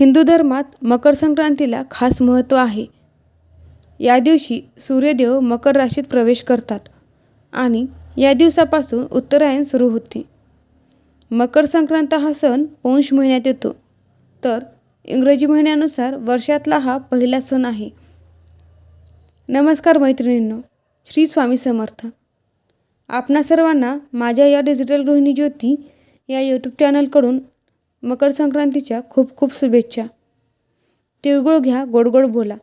हिंदू धर्मात मकर संक्रांतीला खास महत्त्व आहे. या दिवशी सूर्यदेव मकर राशीत प्रवेश करतात आणि या दिवसापासून उत्तरायण सुरू होते. मकर संक्रांत हा सण पौष महिन्यात येतो. तर इंग्रजी महिन्यानुसार वर्षातला हा पहिला सण आहे. नमस्कार मैत्रिणींनो श्री स्वामी समर्थ. आपणा सर्वांना माझ्या या डिजिटल गृहिणी ज्योती या यूट्यूब चॅनलकडून मकर संक्रांतीच्या खूप खूप शुभेच्छा. तिळगुळ घ्या गोड गोड बोला.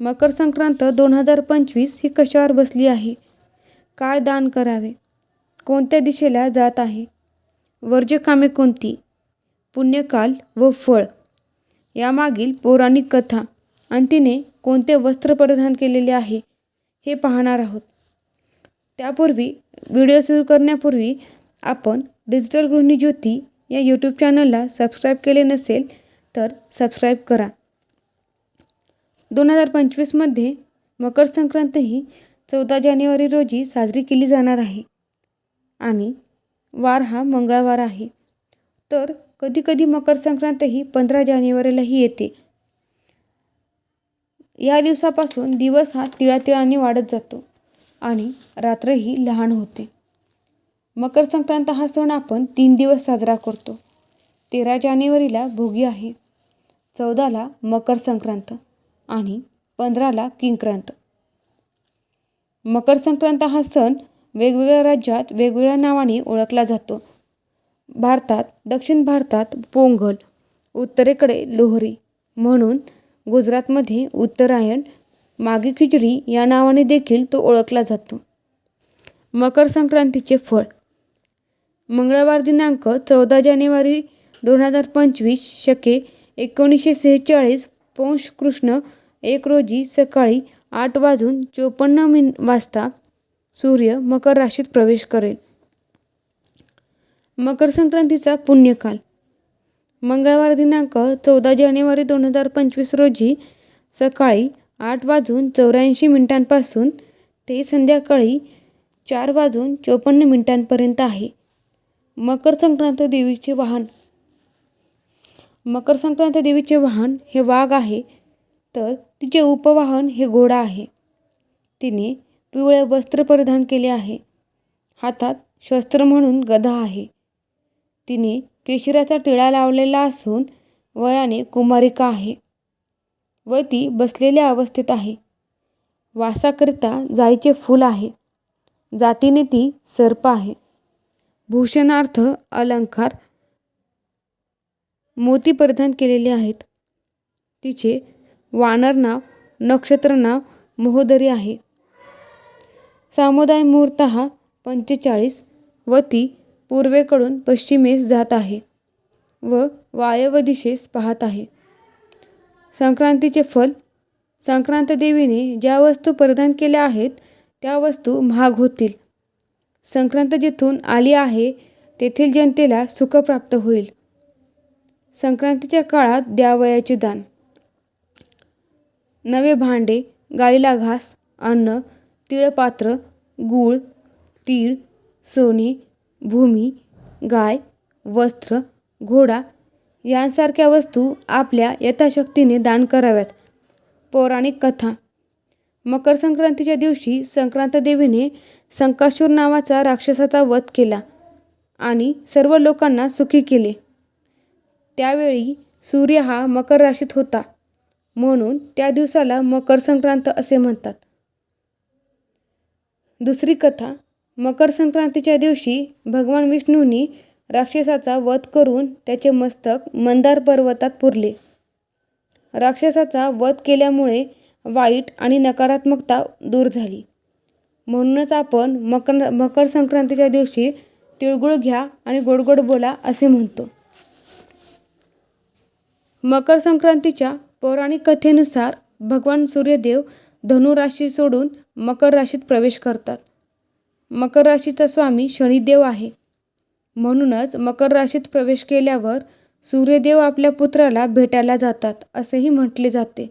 मकर संक्रांत दोन हजार पंचवीस ही कशावर बसली आहे? काय दान करावे? कोणत्या दिशेला जात आहे? वर्ज्य कामे कोणती? पुण्यकाल व फळ. यामागील पौराणिक कथा. आणि तिने कोणते वस्त्र परिधान केलेले आहे? हे पाहणार आहोत. त्यापूर्वी व्हिडिओ सुरू करण्यापूर्वी आपण डिजिटल गृहिणी ज्योती या यूट्यूब चॅनलला सबस्क्राईब केले नसेल तर सबस्क्राईब करा. दोन हजार पंचवीसमध्ये मकर संक्रांत ही चौदा जानेवारी रोजी साजरी केली जाणार आहे. आणि वार हा मंगळवार आहे. तर कधीकधी मकर संक्रांत ही पंधरा जानेवारीलाही येते. या दिवसापासून दिवस हा तिळातिळाने वाढत जातो आणि रात्रही लहान होते. मकर संक्रांत हा सण आपण तीन दिवस साजरा करतो. तेरा जानेवारीला भोगी आहे. चौदाला मकर संक्रांत आणि पंधराला किंक्रांत. मकर संक्रांत हा सण वेगवेगळ्या राज्यात वेगवेगळ्या नावाने ओळखला जातो. भारतात दक्षिण भारतात पोंगल उत्तरेकडे लोहरी म्हणून गुजरातमध्ये उत्तरायण मागी खिचडी या नावाने देखील तो ओळखला जातो. मकर संक्रांतीचे फळ मंगळवार दिनांक चौदा जानेवारी दोन हजार पंचवीस शके एकोणीसशे सेहेचाळीस पौष कृष्ण एक रोजी सकाळी आठ वाजून चोपन्न मिन वाजता सूर्य मकर राशीत प्रवेश करेल. मकर संक्रांतीचा पुण्यकाल. मंगळवार दिनांक चौदा जानेवारी दोन हजार पंचवीस रोजी सकाळी आठ वाजून चौऱ्याऐंशी मिनिटांपासून ते संध्याकाळी चार वाजून चोपन्न मिनिटांपर्यंत आहे. मकर संक्रांत देवीचे वाहन. मकर संक्रांत देवीचे वाहन हे वाघ आहे तर तिचे उपवाहन हे घोडा आहे. तिने पिवळे वस्त्र परिधान केले आहे. हातात शस्त्र म्हणून गदा आहे. तिने केशराचा टिळा लावलेला असून वयाने कुमारिका आहे. व ती बसलेल्या अवस्थेत आहे. वासाकरिता जाईचे फूल आहे. जातीने ती सर्प आहे. भूषणार्थ अलंकार मोती परिधान केलेले आहेत. तिचे वानर नाव नक्षत्र नाव महोदरी आहे. सामुदाय मुहूर्त हा पंचेचाळीस व ती पूर्वेकडून पश्चिमेस जात आहे व वायव्य दिशेस पाहत आहे. संक्रांतीचे फल संक्रांत देवीने ज्या वस्तू परिधान केल्या आहेत त्या वस्तू महाग होतील. संक्रांत जिथून आली आहे तेथील जनतेला सुख प्राप्त होईल. संक्रांतीच्या काळात द्यावयाचे दान. नवे भांडे गाईला घास अन्न तिळपात्र गूळ तीळ सोने भूमी गाय वस्त्र घोडा यांसारख्या वस्तू आपल्या यथाशक्तीने दान कराव्यात. पौराणिक कथा. मकर संक्रांतीच्या दिवशी संक्रांत देवीने संकासूर नावाचा राक्षसाचा वध केला आणि सर्व लोकांना सुखी केले. त्यावेळी सूर्य हा मकर राशीत होता. म्हणून त्या दिवसाला मकर संक्रांत असे म्हणतात. दुसरी कथा मकर संक्रांतीच्या दिवशी भगवान विष्णूंनी राक्षसाचा वध करून त्याचे मस्तक मंदार पर्वतात पुरले. राक्षसाचा वध केल्यामुळे वाईट आणि नकारात्मकता दूर झाली. म्हणूनच आपण मकर मकर संक्रांतीच्या दिवशी तिळगुळ घ्या आणि गोड गोड बोला असे म्हणतो. मकर संक्रांतीच्या पौराणिक कथेनुसार भगवान सूर्यदेव धनुराशी सोडून मकर राशीत प्रवेश करतात. मकर राशीचा स्वामी शनिदेव आहे. म्हणूनच मकर राशीत प्रवेश केल्यावर सूर्यदेव आपल्या पुत्राला भेटायला जातात असेही म्हटले जाते.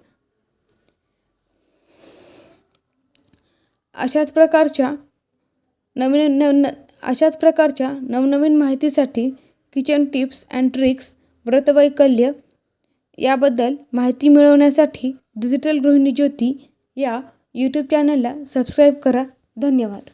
अशाच प्रकारच्या नवीन न न अशाच प्रकारच्या नवनवीन माहितीसाठी किचन टिप्स अँड ट्रिक्स व्रतवैकल्य याबद्दल माहिती मिळवण्यासाठी डिजिटल गृहिणी ज्योती या यूट्यूब चॅनलला सबस्क्राईब करा. धन्यवाद.